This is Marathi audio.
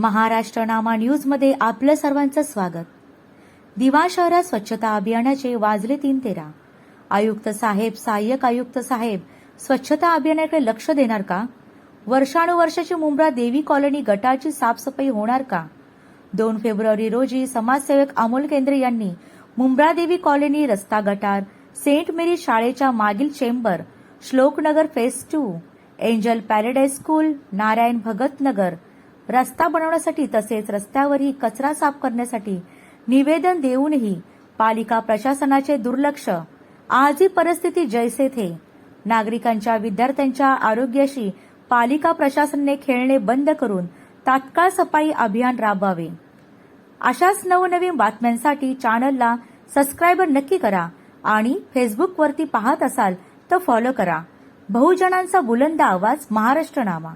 महाराष्ट्र नामा न्यूजमध्ये आपलं सर्वांचं स्वागत. दिवा शहरात स्वच्छता अभियानाचे वाजले तीन तेरा. आयुक्त साहेब सहाय्यक आयुक्त साहेब स्वच्छता अभियानाकडे लक्ष देणार का? वर्षानुवर्षाची मुंब्रा देवी कॉलनी गटाची साफसफाई होणार का? दोन फेब्रुवारी रोजी समाजसेवक अमोल केंद्रे यांनी मुंब्रा देवी कॉलनी रस्ता गटार सेंट मेरी शाळेच्या मागील chamber Shloknagar phase two angel paradise school Narayan Bhagat Nagar रस्ता बनवण्यासाठी तसेच रस्त्यावरही कचरा साफ करण्यासाठी निवेदन देऊनही पालिका प्रशासनाचे दुर्लक्ष. आजही परिस्थिती जैसे थे. नागरिकांच्या विद्यार्थ्यांच्या आरोग्याशी पालिका प्रशासनाने खेळणे बंद करून तात्काळ सफाई अभियान राबवावे. अशाच नवनवीन बातम्यांसाठी चॅनलला सबस्क्राईबर नक्की करा आणि फेसबुकवरती पाहत असाल तर फॉलो करा. बहुजनांचा बुलंद आवाज महाराष्ट्र नामा